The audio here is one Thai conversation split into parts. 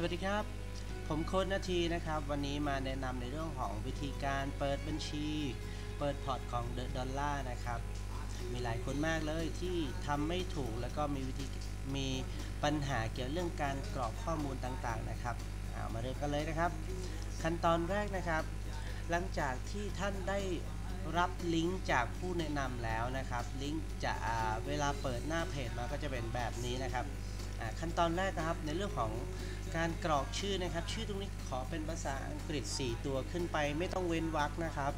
สวัสดีครับ ผมโค้ดนาทีนะครับ วันนี้มาแนะนำในเรื่องของวิธีการเปิดบัญชี เปิดพอร์ตของเดอะดอลลาร์นะครับ มีหลายคนมากเลยที่ทำไม่ถูกแล้วก็มีวิธีมีปัญหาเกี่ยวเรื่องการกรอกข้อมูลต่างๆนะครับเอามาเริ่มกันเลยนะครับ ขั้นตอนแรกนะครับ หลังจากที่ท่านได้รับลิงก์จากผู้แนะนำแล้วนะครับ ลิงก์จะเวลาเปิดหน้าเพจมาก็จะเป็นแบบนี้นะครับ ขั้นตอนแรกนะครับในเรื่องของการกรอกชื่อนะครับ ชื่อตรงนี้ขอเป็นภาษาอังกฤษ 4 ตัวขึ้นไป ไม่ต้องเว้นวรรคนะครับ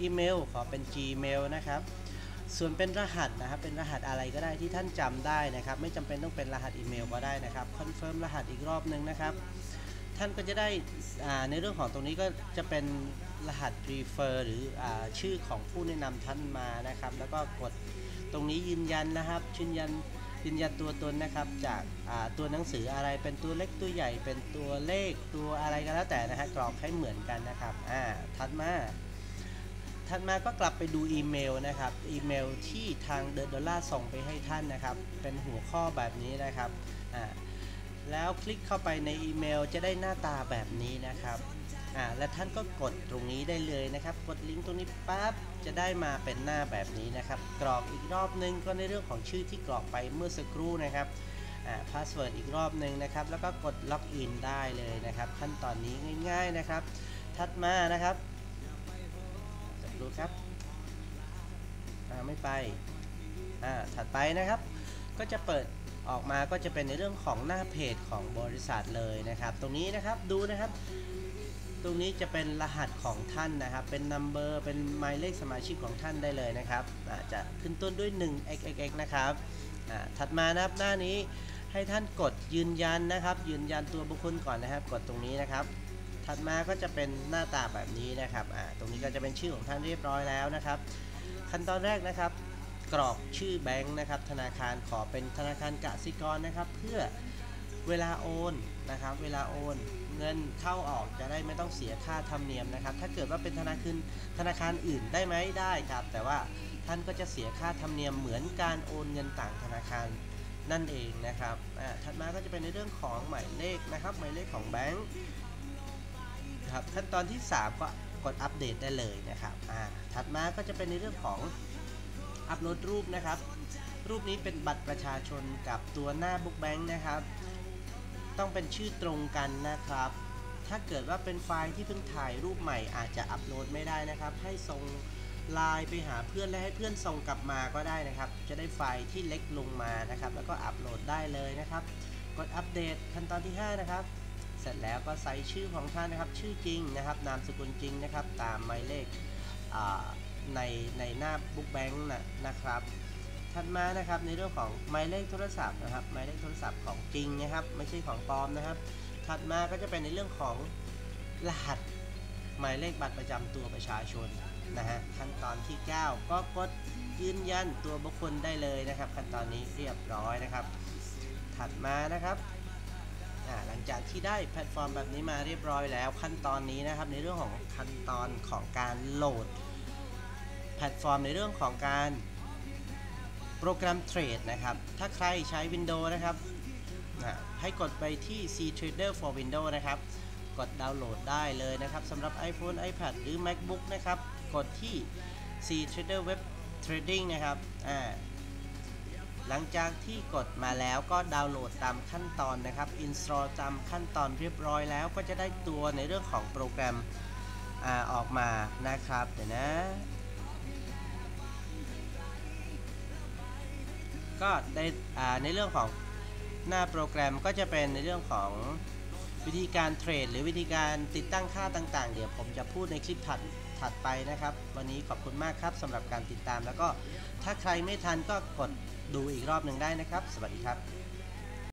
อีเมลขอเป็น Gmail นะครับ ส่วนเป็นรหัสนะครับ เป็นรหัสอะไรก็ได้ที่ท่านจำได้นะครับ ไม่จำเป็นต้องเป็นรหัสอีเมลก็ได้นะครับคอนเฟิร์มรหัสอีกรอบหนึ่งนะครับ ท่านก็จะได้ในเรื่องของตรงนี้ก็จะเป็นรหัส refer หรืออชื่อของผู้แนะนำท่านมานะครับ แล้วก็กดตรงนี้ยืนยันนะครับยืนยัน ยืนยันตัวตนนะครับจากตัวหนังสืออะไรเป็นตัวเล็กตัวใหญ่เป็นตัวเลขตัวอะไรก็แล้วแต่นะฮะกรอกให้เหมือนกันนะครับอ่าถัดมาถัดมาก็กลับไปดูอีเมลนะครับอีเมลที่ทางเดอะดอลลาร์ส่งไปให้ท่านนะครับ เป็นหัวข้อแบบนี้นะครับอ่า แล้วคลิกเข้าไปในอีเมลจะได้หน้าตาแบบนี้นะครับอ่าและท่านก็กดตรงนี้ได้เลยนะครับ กดลิงก์ตรงนี้ปั๊บจะได้มาเป็นหน้าแบบนี้นะครับ กรอกอีกรอบนึงก็ในเรื่องของชื่อที่กรอกไปเมื่อสักครู่นะครับอ่าพาสเวิร์ดอีกรอบนึงนะครับ แล้วก็กดล็อกอินได้เลยนะครับ ขั้นตอนนี้ง่าย ๆนะครับ ถัดมานะครับจับดูครับอ่าไม่ไปอ่าถัดไปนะครับ ก็จะเปิดออกมาก็จะเป็นในเรื่องของหน้าเพจของบริษัทเลยนะครับ ตรงนี้นะครับดูนะครับ ตรงนี้จะเป็นรหัสของท่านนะครับ เป็นนัมเบอร์เป็นหมายเลขสมาชิกของท่านได้เลยนะครับอ่าจะขึ้นต้นด้วย 1 xxx นะครับถัดมานะครับหน้านี้ให้ท่านกดยืนยันนะครับ ยืนยันตัวบุคคลก่อนนะครับ กดตรงนี้นะครับ ถัดมาก็จะเป็นหน้าตาแบบนี้นะครับตรงนี้ก็จะเป็นชื่อของท่านเรียบร้อยแล้วนะครับ ขั้นตอนแรกนะครับ กรอกชื่อแบงค์นะครับ ธนาคารขอเป็นธนาคารกสิกรนะครับ เพื่อเวลาโอนนะครับ เวลาโอนเงินเข้าออกจะได้ไม่ต้องเสียค่าธรรมเนียมนะครับ ถ้าเกิดว่าเป็นธนาคารธนาคารอื่นได้ไหมได้ครับ แต่ว่าท่านก็จะเสียค่าธรรมเนียมเหมือนการโอนเงินต่างธนาคารนั่นเองนะครับถัดมาก็จะเป็นในเรื่องของหมายเลขนะครับ หมายเลขของแบงค์ครับขั้นตอนที่ 3 ก็กดอัปเดตได้เลยนะครับถัดมาก็จะเป็นในเรื่องของ อัปโหลดรูปนะครับ รูปนี้เป็นบัตรประชาชนกับตัวหน้าบุ๊กแบงค์นะครับ ต้องเป็นชื่อตรงกันนะครับ ถ้าเกิดว่าเป็นไฟล์ที่เพิ่งถ่ายรูปใหม่อาจจะอัปโหลดไม่ได้นะครับ ให้ส่งไลน์ไปหาเพื่อนและให้เพื่อนส่งกลับมาก็ได้นะครับ จะได้ไฟล์ที่เล็กลงมานะครับ แล้วก็อัปโหลดได้เลยนะครับ กดอัปเดตขั้นตอนที่ 5 นะครับ เสร็จแล้วก็ใส่ชื่อของท่านนะครับ ชื่อจริงนะครับ นามสกุลจริงนะครับ ตามหมายเลขอ่า ในในหน้าบุ๊กแบงค์นะนะครับ ถัดมานะครับในเรื่องของหมายเลขโทรศัพท์นะครับหมายเลขโทรศัพท์ของจริงนะครับ ไม่ใช่ของปลอมนะครับ ถัดมาก็จะเป็นในเรื่องของรหัสหมายเลขบัตรประจำตัวประชาชนนะฮะขั้นตอนที่ 9 ก็กดยืนยันตัวบุคคลได้เลยนะครับ ขั้นตอนนี้เรียบร้อยนะครับ ถัดมานะครับหลังจากที่ได้แพลตฟอร์มแบบนี้มาเรียบร้อยแล้วขั้นตอนนี้นะครับ ในเรื่องของขั้นตอนของการโหลด แพลตฟอร์มในเรื่องของการโปรแกรมเทรดนะครับ ถ้าใครใช้ Windows นะครับให้กดไปที่ C Trader for Windows นะครับ กดดาวน์โหลดได้เลยนะครับสำหรับ iPhone iPad หรือ MacBook นะครับ กดที่ C Trader Web Trading นะครับอ่าหลังจากที่กดมาแล้วก็ดาวน์โหลดตามขั้นตอนนะครับ install ตามขั้นตอนเรียบร้อยแล้วก็จะได้ตัวในเรื่องของโปรแกรมอออกมานะครับ เดี๋ยวนะ ก็ในในเรื่องของหน้าโปรแกรมก็จะเป็นในเรื่องของวิธีการเทรดหรือวิธีการติดตั้งค่าต่างๆ เดี๋ยวผมจะพูดในคลิปถัดถัดไปนะครับ วันนี้ขอบคุณมากครับสำหรับการติดตามแล้วก็ถ้าใครไม่ทันก็กดดูอีกรอบหนึ่งได้นะครับ สวัสดีครับ